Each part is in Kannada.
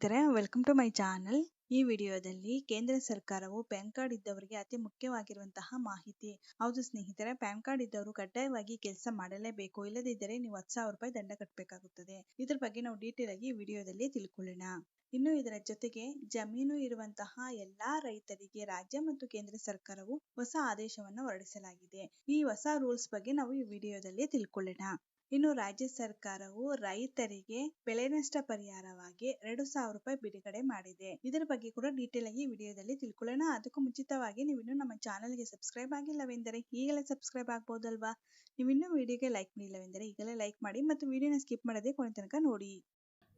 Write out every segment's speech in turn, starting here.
ಸ್ನೇಹಿತರೆ, ವೆಲ್ಕಮ್ ಟು ಮೈ ಚಾನಲ್. ಈ ವಿಡಿಯೋದಲ್ಲಿ ಕೇಂದ್ರ ಸರ್ಕಾರವು ಪ್ಯಾನ್ ಕಾರ್ಡ್ ಇದ್ದವರಿಗೆ ಅತಿ ಮುಖ್ಯವಾಗಿರುವಂತಹ ಮಾಹಿತಿ. ಹೌದು ಸ್ನೇಹಿತರೆ, ಪ್ಯಾನ್ ಕಾರ್ಡ್ ಇದ್ದವರು ಕಡ್ಡಾಯವಾಗಿ ಕೆಲಸ ಮಾಡಲೇಬೇಕು. ಇಲ್ಲದಿದ್ದರೆ ನೀವು ಹತ್ತು ಸಾವಿರ ರೂಪಾಯಿ ದಂಡ ಕಟ್ಟಬೇಕಾಗುತ್ತದೆ ಇದ್ರ ಬಗ್ಗೆ ನಾವು ಡೀಟೇಲ್ ಆಗಿ ವಿಡಿಯೋದಲ್ಲಿ ತಿಳ್ಕೊಳ್ಳೋಣ. ಇನ್ನು ಇದರ ಜೊತೆಗೆ ಜಮೀನು ಇರುವಂತಹ ಎಲ್ಲಾ ರೈತರಿಗೆ ರಾಜ್ಯ ಮತ್ತು ಕೇಂದ್ರ ಸರ್ಕಾರವು ಹೊಸ ಆದೇಶವನ್ನು ಹೊರಡಿಸಲಾಗಿದೆ. ಈ ಹೊಸ ರೂಲ್ಸ್ ಬಗ್ಗೆ ನಾವು ಈ ವಿಡಿಯೋದಲ್ಲಿ ತಿಳ್ಕೊಳ್ಳೋಣ. ಇನ್ನು ರಾಜ್ಯ ಸರ್ಕಾರವು ರೈತರಿಗೆ ಬೆಳೆ ನಷ್ಟ ಪರಿಹಾರವಾಗಿ ಎರಡು ಸಾವಿರ ರೂಪಾಯಿ ಬಿಡುಗಡೆ ಮಾಡಿದೆ. ಇದರ ಬಗ್ಗೆ ಕೂಡ ಡೀಟೇಲ್ ಆಗಿ ವಿಡಿಯೋದಲ್ಲಿ ತಿಳ್ಕೊಳ್ಳೋಣ. ಅದಕ್ಕೂ ಮುಂಚಿತವಾಗಿ ನೀವು ಇನ್ನೂ ನಮ್ಮ ಚಾನಲ್ಗೆ ಸಬ್ಸ್ಕ್ರೈಬ್ ಆಗಿಲ್ಲವೆಂದರೆ ಈಗಲೇ ಸಬ್ಸ್ಕ್ರೈಬ್ ಆಗ್ಬೋದಲ್ವಾ? ನೀವು ಇನ್ನೂ ವಿಡಿಯೋಗೆ ಲೈಕ್ ಮಾಡಿಲ್ಲವೆಂದರೆ ಈಗಲೇ ಲೈಕ್ ಮಾಡಿ ಮತ್ತು ವಿಡಿಯೋನ ಸ್ಕಿಪ್ ಮಾಡದೆ ಕೊನೆ ತನಕ ನೋಡಿ.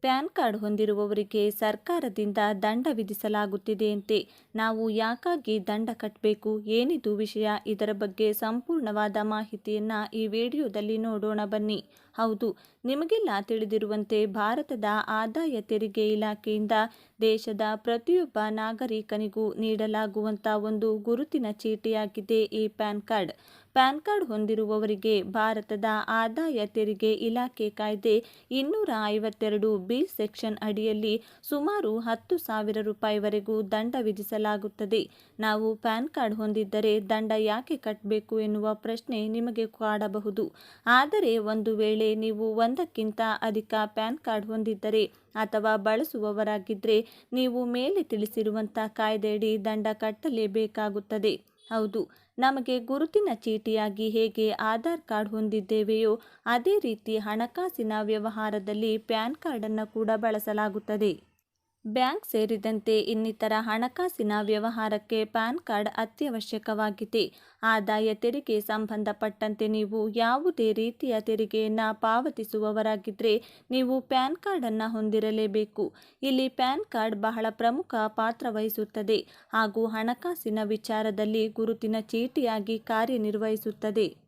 ಪ್ಯಾನ್ ಕಾರ್ಡ್ ಹೊಂದಿರುವವರಿಗೆ ಸರ್ಕಾರದಿಂದ ದಂಡ ವಿಧಿಸಲಾಗುತ್ತಿದೆಯಂತೆ. ನಾವು ಯಾಕಾಗಿ ದಂಡ ಕಟ್ಟಬೇಕು ಏನಿದು ವಿಷಯ? ಇದರ ಬಗ್ಗೆ ಸಂಪೂರ್ಣವಾದ ಮಾಹಿತಿಯನ್ನು ಈ ವಿಡಿಯೋದಲ್ಲಿ ನೋಡೋಣ ಬನ್ನಿ. ಹೌದು. ನಿಮಗೆಲ್ಲ ತಿಳಿದಿರುವಂತೆ ಭಾರತದ ಆದಾಯ ತೆರಿಗೆ ಇಲಾಖೆಯಿಂದ ದೇಶದ ಪ್ರತಿಯೊಬ್ಬ ನಾಗರಿಕನಿಗೂ ನೀಡಲಾಗುವಂಥ ಒಂದು ಗುರುತಿನ ಚೀಟಿಯಾಗಿದೆ ಈ ಪ್ಯಾನ್ ಕಾರ್ಡ್. ಪ್ಯಾನ್ ಕಾರ್ಡ್ ಹೊಂದಿರುವವರಿಗೆ ಭಾರತದ ಆದಾಯ ತೆರಿಗೆ ಇಲಾಖೆ ಕಾಯ್ದೆ ಇನ್ನೂರ ಐವತ್ತೆರಡು ಬಿ ಸೆಕ್ಷನ್ ಅಡಿಯಲ್ಲಿ ಸುಮಾರು ಹತ್ತು ಸಾವಿರ ರೂಪಾಯಿವರೆಗೂ ದಂಡ ವಿಧಿಸಲಾಗುತ್ತದೆ. ನಾವು ಪ್ಯಾನ್ ಕಾರ್ಡ್ ಹೊಂದಿದ್ದರೆ ದಂಡ ಯಾಕೆ ಕಟ್ಟಬೇಕು ಎನ್ನುವ ಪ್ರಶ್ನೆ ನಿಮಗೆ ಕಾಡಬಹುದು. ಆದರೆ ಒಂದು ವೇಳೆ ನೀವು ಒಂದಕ್ಕಿಂತ ಅಧಿಕ ಪ್ಯಾನ್ ಕಾರ್ಡ್ ಹೊಂದಿದ್ದರೆ ಅಥವಾ ಬಳಸುವವರಾಗಿದ್ದರೆ ನೀವು ಮೇಲೆ ತಿಳಿಸಿರುವಂಥ ಕಾಯ್ದೆಯಡಿ ದಂಡ ಕಟ್ಟಲೇಬೇಕಾಗುತ್ತದೆ. ಹೌದು, ನಮಗೆ ಗುರುತಿನ ಚೀಟಿಯಾಗಿ ಹೇಗೆ ಆಧಾರ್ ಕಾರ್ಡ್ ಹೊಂದಿದ್ದೇವೆಯೋ ಅದೇ ರೀತಿ ಹಣಕಾಸಿನ ವ್ಯವಹಾರದಲ್ಲಿ ಪ್ಯಾನ್ ಕಾರ್ಡನ್ನು ಕೂಡ ಬಳಸಲಾಗುತ್ತದೆ. ಬ್ಯಾಂಕ್ ಸೇರಿದಂತೆ ಇನ್ನಿತರ ಹಣಕಾಸಿನ ವ್ಯವಹಾರಕ್ಕೆ ಪ್ಯಾನ್ ಕಾರ್ಡ್ ಅತ್ಯವಶ್ಯಕವಾಗಿದೆ. ಆದಾಯ ತೆರಿಗೆ ಸಂಬಂಧಪಟ್ಟಂತೆ ನೀವು ಯಾವುದೇ ರೀತಿಯ ತೆರಿಗೆಯನ್ನು ಪಾವತಿಸುವವರಾಗಿದ್ದರೆ ನೀವು ಪ್ಯಾನ್ ಕಾರ್ಡನ್ನು ಹೊಂದಿರಲೇಬೇಕು. ಇಲ್ಲಿ ಪ್ಯಾನ್ ಕಾರ್ಡ್ ಬಹಳ ಪ್ರಮುಖ ಪಾತ್ರ ವಹಿಸುತ್ತದೆ ಹಾಗೂ ಹಣಕಾಸಿನ ವಿಚಾರದಲ್ಲಿ ಗುರುತಿನ ಚೀಟಿಯಾಗಿ ಕಾರ್ಯನಿರ್ವಹಿಸುತ್ತದೆ.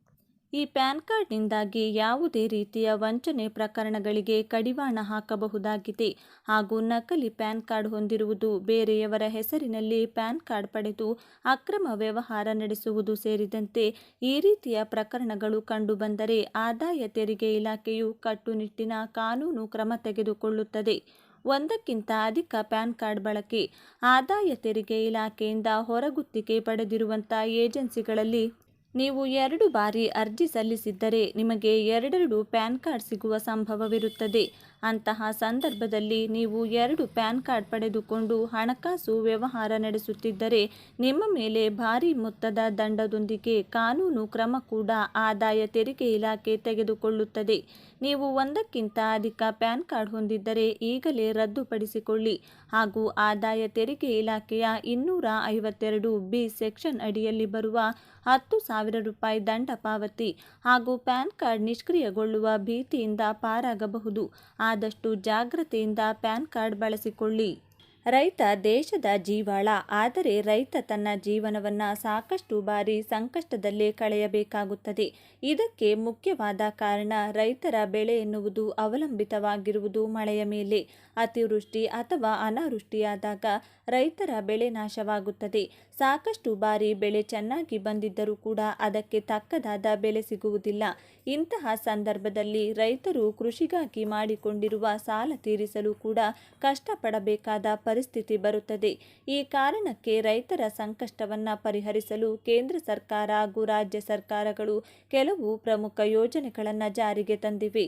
ಈ ಪ್ಯಾನ್ ಕಾರ್ಡ್ನಿಂದಾಗಿ ಯಾವುದೇ ರೀತಿಯ ವಂಚನೆ ಪ್ರಕರಣಗಳಿಗೆ ಕಡಿವಾಣ ಹಾಕಬಹುದಾಗಿದೆ ಹಾಗೂ ನಕಲಿ ಪ್ಯಾನ್ ಕಾರ್ಡ್ ಹೊಂದಿರುವುದು ಬೇರೆಯವರ ಹೆಸರಿನಲ್ಲಿ ಪ್ಯಾನ್ ಕಾರ್ಡ್ ಪಡೆದು ಅಕ್ರಮ ವ್ಯವಹಾರ ನಡೆಸುವುದು ಸೇರಿದಂತೆ ಈ ರೀತಿಯ ಪ್ರಕರಣಗಳು ಕಂಡುಬಂದರೆ ಆದಾಯ ತೆರಿಗೆ ಇಲಾಖೆಯು ಕಟ್ಟುನಿಟ್ಟಿನ ಕಾನೂನು ಕ್ರಮ ತೆಗೆದುಕೊಳ್ಳುತ್ತದೆ. ಒಂದಕ್ಕಿಂತ ಅಧಿಕ ಪ್ಯಾನ್ ಕಾರ್ಡ್ ಬಳಕೆ ಆದಾಯ ತೆರಿಗೆ ಇಲಾಖೆಯಿಂದ ಹೊರಗುತ್ತಿಗೆ ಪಡೆದಿರುವಂಥ ಏಜೆನ್ಸಿಗಳಲ್ಲಿ ನೀವು ಎರಡು ಬಾರಿ ಅರ್ಜಿ ಸಲ್ಲಿಸಿದ್ದರೆ ನಿಮಗೆ ಎರಡೆರಡು ಪ್ಯಾನ್ ಕಾರ್ಡ್ ಸಿಗುವ ಸಂಭವವಿರುತ್ತದೆ. ಅಂತಹ ಸಂದರ್ಭದಲ್ಲಿ ನೀವು ಎರಡು ಪ್ಯಾನ್ ಕಾರ್ಡ್ ಪಡೆದುಕೊಂಡು ಹಣಕಾಸು ವ್ಯವಹಾರ ನಡೆಸುತ್ತಿದ್ದರೆ ನಿಮ್ಮ ಮೇಲೆ ಭಾರಿ ಮೊತ್ತದ ದಂಡದೊಂದಿಗೆ ಕಾನೂನು ಕ್ರಮ ಕೂಡ ಆದಾಯ ತೆರಿಗೆ ಇಲಾಖೆ ತೆಗೆದುಕೊಳ್ಳುತ್ತದೆ. ನೀವು ಒಂದಕ್ಕಿಂತ ಅಧಿಕ ಪ್ಯಾನ್ ಕಾರ್ಡ್ ಹೊಂದಿದ್ದರೆ ಈಗಲೇ ರದ್ದುಪಡಿಸಿಕೊಳ್ಳಿ. ಹಾಗೂ ಆದಾಯ ತೆರಿಗೆ ಇಲಾಖೆಯ ಇನ್ನೂರ ಐವತ್ತೆರಡು ಬಿ ಸೆಕ್ಷನ್ ಅಡಿಯಲ್ಲಿ ಬರುವ ಹತ್ತು ಸಾವಿರ ರೂಪಾಯಿ ದಂಡ ಪಾವತಿ ಹಾಗೂ ಪ್ಯಾನ್ ಕಾರ್ಡ್ ನಿಷ್ಕ್ರಿಯಗೊಳ್ಳುವ ಭೀತಿಯಿಂದ ಪಾರಾಗಬಹುದು. ಆದಷ್ಟು ಜಾಗ್ರತೆಯಿಂದ ಪ್ಯಾನ್ ಕಾರ್ಡ್ ಬಳಸಿಕೊಳ್ಳಿ. ರೈತ ದೇಶದ ಜೀವಾಳ. ಆದರೆ ರೈತ ತನ್ನ ಜೀವನವನ್ನು ಸಾಕಷ್ಟು ಬಾರಿ ಸಂಕಷ್ಟದಲ್ಲೇ ಕಳೆಯಬೇಕಾಗುತ್ತದೆ. ಇದಕ್ಕೆ ಮುಖ್ಯವಾದ ಕಾರಣ ರೈತರ ಬೆಳೆ ಎನ್ನುವುದು ಅವಲಂಬಿತವಾಗಿರುವುದು ಮಳೆಯ ಮೇಲೆ. ಅತಿವೃಷ್ಟಿ ಅಥವಾ ಅನಾವೃಷ್ಟಿಯಾದಾಗ ರೈತರ ಬೆಳೆ ನಾಶವಾಗುತ್ತದೆ. ಸಾಕಷ್ಟು ಬಾರಿ ಬೆಳೆ ಚೆನ್ನಾಗಿ ಬಂದಿದ್ದರೂ ಕೂಡ ಅದಕ್ಕೆ ತಕ್ಕದಾದ ಬೆಲೆ ಸಿಗುವುದಿಲ್ಲ. ಇಂತಹ ಸಂದರ್ಭದಲ್ಲಿ ರೈತರು ಕೃಷಿಗಾಗಿ ಮಾಡಿಕೊಂಡಿರುವ ಸಾಲ ತೀರಿಸಲು ಕೂಡ ಕಷ್ಟಪಡಬೇಕಾದ ಪರಿಸ್ಥಿತಿ ಬರುತ್ತದೆ. ಈ ಕಾರಣಕ್ಕೆ ರೈತರ ಸಂಕಷ್ಟವನ್ನು ಪರಿಹರಿಸಲು ಕೇಂದ್ರ ಸರ್ಕಾರ ಹಾಗೂ ರಾಜ್ಯ ಸರ್ಕಾರಗಳು ಕೆಲವು ಪ್ರಮುಖ ಯೋಜನೆಗಳನ್ನು ಜಾರಿಗೆ ತಂದಿವೆ.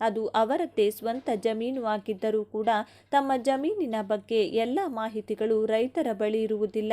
ಅದು ಅವರದ್ದೇ ಸ್ವಂತ ಜಮೀನು ಆಗಿದ್ದರೂ ಕೂಡ ತಮ್ಮ ಜಮೀನಿನ ಬಗ್ಗೆ ಎಲ್ಲ ಮಾಹಿತಿಗಳು ರೈತರ ಬಳಿ ಇರುವುದಿಲ್ಲ.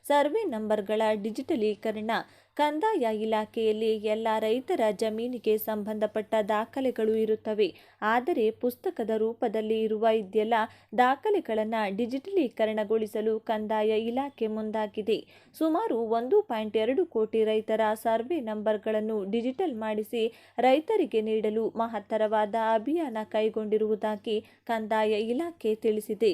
ಸರ್ವೆ ನಂಬರ್ಗಳ ಡಿಜಿಟಲೀಕರಣ, ಕಂದಾಯ ಇಲಾಖೆಯಲ್ಲಿ ಎಲ್ಲ ರೈತರ ಜಮೀನಿಗೆ ಸಂಬಂಧಪಟ್ಟ ದಾಖಲೆಗಳು ಇರುತ್ತವೆ. ಆದರೆ ಪುಸ್ತಕದ ರೂಪದಲ್ಲಿ ಇರುವ ಇದೆಲ್ಲ ದಾಖಲೆಗಳನ್ನು ಡಿಜಿಟಲೀಕರಣಗೊಳಿಸಲು ಕಂದಾಯ ಇಲಾಖೆ ಮುಂದಾಗಿದೆ. ಸುಮಾರು ಒಂದು ಪಾಯಿಂಟ್ ಎರಡು ಕೋಟಿ ರೈತರ ಸರ್ವೆ ನಂಬರ್ಗಳನ್ನು ಡಿಜಿಟಲ್ ಮಾಡಿಸಿ ರೈತರಿಗೆ ನೀಡಲು ಮಹತ್ತರವಾದ ಅಭಿಯಾನ ಕೈಗೊಂಡಿರುವುದಾಗಿ ಕಂದಾಯ ಇಲಾಖೆ ತಿಳಿಸಿದೆ.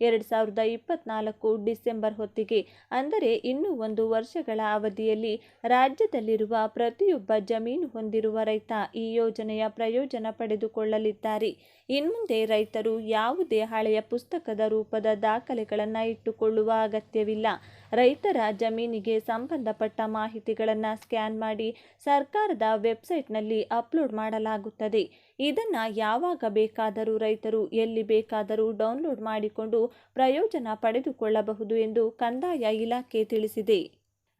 ಎರಡು ಸಾವಿರದ ಇಪ್ಪತ್ನಾಲ್ಕು ಡಿಸೆಂಬರ್ ಹೊತ್ತಿಗೆ. ಅಂದರೆ ಇನ್ನೂ ಒಂದು ವರ್ಷಗಳ ಅವಧಿಯಲ್ಲಿ ರಾಜ್ಯದಲ್ಲಿರುವ ಪ್ರತಿಯೊಬ್ಬ ಜಮೀನು ಹೊಂದಿರುವ ರೈತ ಈ ಯೋಜನೆಯ ಪ್ರಯೋಜನ ಪಡೆದುಕೊಳ್ಳಲಿದ್ದಾರೆ. ಇನ್ಮುಂದೆ ರೈತರು ಯಾವುದೇ ಹಳೆಯ ಪುಸ್ತಕದ ರೂಪದ ದಾಖಲೆಗಳನ್ನು ಇಟ್ಟುಕೊಳ್ಳುವ ಅಗತ್ಯವಿಲ್ಲ. ರೈತರ ಜಮೀನಿಗೆ ಸಂಬಂಧಪಟ್ಟ ಮಾಹಿತಿಗಳನ್ನು ಸ್ಕ್ಯಾನ್ ಮಾಡಿ ಸರ್ಕಾರದ ವೆಬ್ಸೈಟ್ನಲ್ಲಿ ಅಪ್ಲೋಡ್ ಮಾಡಲಾಗುತ್ತದೆ. ಇದನ್ನು ಯಾವಾಗ ಬೇಕಾದರೂ ರೈತರು ಎಲ್ಲಿ ಬೇಕಾದರೂ ಡೌನ್ಲೋಡ್ ಮಾಡಿಕೊಂಡು ಪ್ರಯೋಜನ ಪಡೆದುಕೊಳ್ಳಬಹುದು ಎಂದು ಕಂದಾಯ ಇಲಾಖೆ ತಿಳಿಸಿದೆ.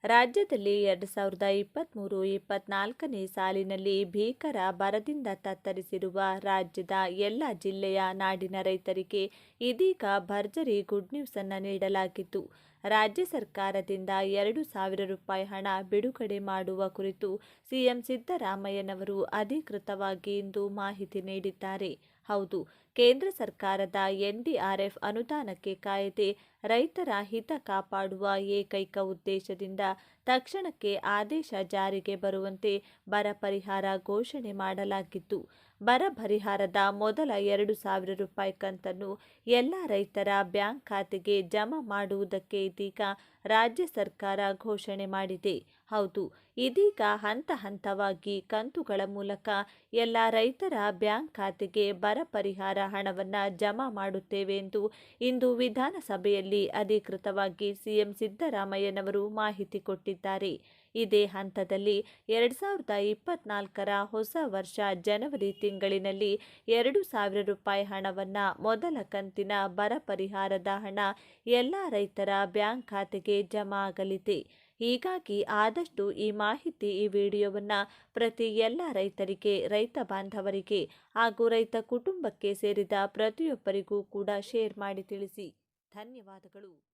ರಾಜ್ಯದಲ್ಲಿ ಎರಡು ಸಾವಿರದ ಇಪ್ಪತ್ತ್ಮೂರು ಇಪ್ಪತ್ನಾಲ್ಕನೇ ಸಾಲಿನಲ್ಲಿ ಭೀಕರ ಬರದಿಂದ ತತ್ತರಿಸಿರುವ ರಾಜ್ಯದ ಎಲ್ಲ ಜಿಲ್ಲೆಯ ನಾಡಿನ ರೈತರಿಗೆ ಇದೀಗ ಭರ್ಜರಿ ಗುಡ್ ನ್ಯೂಸನ್ನು ನೀಡಲಾಗಿದ್ದು ರಾಜ್ಯ ಸರ್ಕಾರದಿಂದ ಎರಡು ಸಾವಿರ ರೂಪಾಯಿ ಹಣ ಬಿಡುಗಡೆ ಮಾಡುವ ಕುರಿತು ಸಿಎಂ ಸಿದ್ದರಾಮಯ್ಯನವರು ಅಧಿಕೃತವಾಗಿ ಇಂದು ಮಾಹಿತಿ ನೀಡಿದ್ದಾರೆ. ಹೌದು, ಕೇಂದ್ರ ಸರ್ಕಾರದ ಎನ್ಡಿಆರ್ಎಫ್ ಅನುದಾನಕ್ಕೆ ಕಾಯದೆ ರೈತರ ಹಿತ ಕಾಪಾಡುವ ಏಕೈಕ ಉದ್ದೇಶದಿಂದ ತಕ್ಷಣಕ್ಕೆ ಆದೇಶ ಜಾರಿಗೆ ಬರುವಂತೆ ಬರ ಪರಿಹಾರ ಘೋಷಣೆ ಮಾಡಲಾಗಿತ್ತು. ಬರ ಪರಿಹಾರದ ಮೊದಲ ಎರಡು ಸಾವಿರ ರೂಪಾಯಿ ಕಂತನ್ನು ಎಲ್ಲ ರೈತರ ಬ್ಯಾಂಕ್ ಖಾತೆಗೆ ಜಮಾ ಮಾಡುವುದಕ್ಕೆ ಇದೀಗ ರಾಜ್ಯ ಸರ್ಕಾರ ಘೋಷಣೆ ಮಾಡಿದೆ. ಹೌದು, ಇದೀಗ ಹಂತ ಹಂತವಾಗಿ ಕಂತುಗಳ ಮೂಲಕ ಎಲ್ಲ ರೈತರ ಬ್ಯಾಂಕ್ ಖಾತೆಗೆ ಬರ ಪರಿಹಾರ ಹಣವನ್ನು ಜಮಾ ಮಾಡುತ್ತೇವೆ ಎಂದು ಇಂದು ವಿಧಾನಸಭೆಯಲ್ಲಿ ಅಧಿಕೃತವಾಗಿ ಸಿಎಂ ಸಿದ್ದರಾಮಯ್ಯನವರು ಮಾಹಿತಿ ಕೊಟ್ಟಿದ್ದಾರೆ. ಇದೇ ಹಂತದಲ್ಲಿ ಎರಡು ಸಾವಿರದ ಇಪ್ಪತ್ನಾಲ್ಕರ ಹೊಸ ವರ್ಷ ಜನವರಿ ತಿಂಗಳಿನಲ್ಲಿ ಎರಡು ಸಾವಿರ ರೂಪಾಯಿ ಹಣವನ್ನು ಮೊದಲ ಕಂತಿನ ಬರ ಪರಿಹಾರದ ಹಣ ಎಲ್ಲ ರೈತರ ಬ್ಯಾಂಕ್ ಖಾತೆಗೆ ಜಮಾ ಆಗಲಿದೆ. ಹೀಗಾಗಿ ಆದಷ್ಟು ಈ ಮಾಹಿತಿ ಈ ವಿಡಿಯೋವನ್ನು ಪ್ರತಿ ಎಲ್ಲ ರೈತರಿಗೆ, ರೈತ ಬಾಂಧವರಿಗೆ ಹಾಗೂ ರೈತ ಕುಟುಂಬಕ್ಕೆ ಸೇರಿದ ಪ್ರತಿಯೊಬ್ಬರಿಗೂ ಕೂಡ ಶೇರ್ ಮಾಡಿ ತಿಳಿಸಿ. ಧನ್ಯವಾದಗಳು.